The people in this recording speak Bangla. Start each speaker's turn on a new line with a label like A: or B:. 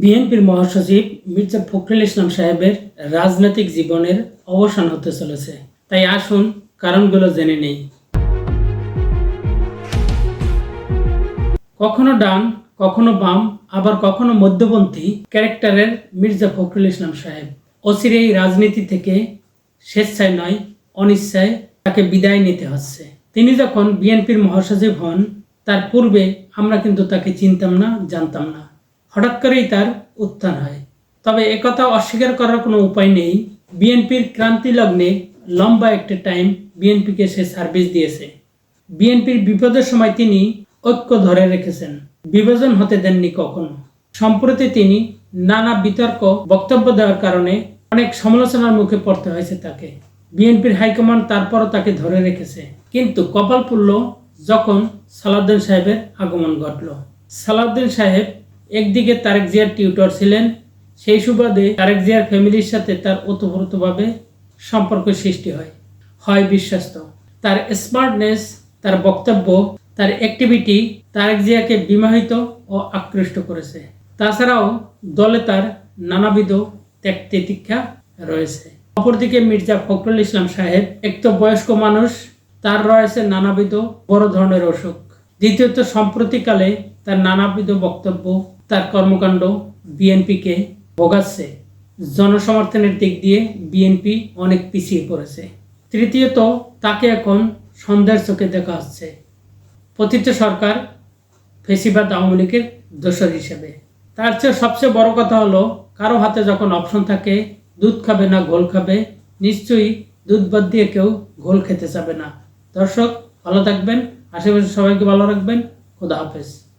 A: বিএনপির মহাসচিব মির্জা ফখরুল ইসলাম সাহেবের রাজনৈতিক জীবনের অবসান হতে চলেছে। তাই আসুন, কারণগুলো জেনে নেই। কখনো ডান, কখনো বাম, আবার কখনো মধ্যপন্থী ক্যারেক্টারের মির্জা ফখরুল ইসলাম সাহেব। অচিরে এই রাজনীতি থেকে স্বেচ্ছায় নয়, অনিচ্ছায় তাকে বিদায় নিতে হচ্ছে। তিনি যখন বিএনপির মহাসচিব হন, তার পূর্বে আমরা কিন্তু তাকে চিনতাম না, জানতাম না। হঠাৎ করেই তার উত্থান হয়। তবে একথা অস্বীকার করার কোনো উপায় নেই। বিএনপির ক্রান্তি লগ্নে লম্বা একটা টাইম বিএনপিকে সে সার্ভিস দিয়েছে। বিএনপির বিপদের সময় তিনি ঐক্য ধরে রেখেছেন। বিভাজন হতে দেননি কখনো। সম্প্রতি তিনি নানা বিতর্ক, বক্তব্য দেওয়ার কারণে অনেক সমালোচনার মুখে পড়তে হয়েছে তাকে। বিএনপির হাইকমান্ড তারপরও তাকে ধরে রেখেছে। কিন্তু কপাল পুরল যখন সালাউদ্দিন সাহেবের আগমন ঘটল। সালাউদ্দিন সাহেব একদিকে তারেক জিয়ার টিউটর ছিলেন, সেই সুবাদে তারেক জিয়ার ফ্যামিলির সাথে তার ওতপ্রোতভাবে সম্পর্ক সৃষ্টি হয় হয় বিশ্বস্ত। তার স্মার্টনেস, তার বক্তব্য, তার অ্যাক্টিভিটি তারেক জিয়াকে বিমাহিত ও আকৃষ্ট করেছে। তাছাড়াও দলে তার নানাবিধ ত্যাগ তিতিক্ষা রয়েছে। অপরদিকে মির্জা ফখরুল ইসলাম সাহেব, এক তো বয়স্ক মানুষ, তার রয়েছে নানাবিধ বড় ধরনের অসুখ। দ্বিতীয়ত, সম্প্রতিকালে তার নানাবিধ বক্তব্য তার কর্মকাণ্ড বিএনপিকে ভোগাচ্ছে। জনসমর্থনের দিক দিয়ে বিএনপি অনেক পিছিয়ে পড়েছে। তৃতীয়ত, তাকে এখন সন্ধ্যার চোখে দেখা হচ্ছে। পতিত সরকার ফেসিবাদ আওয়ামী লীগের দোসর হিসেবে। তার চেয়ে সবচেয়ে বড় কথা হলো, কারও হাতে যখন অপশন থাকে, দুধ খাবে না, ঘোল খাবে, নিশ্চয়ই দুধ বাদ দিয়ে কেউ ঘোল খেতে চাবে না। দর্শক, ভালো থাকবেন, আশেপাশে সবাইকে ভালো রাখবেন, খোদা হাফেজ।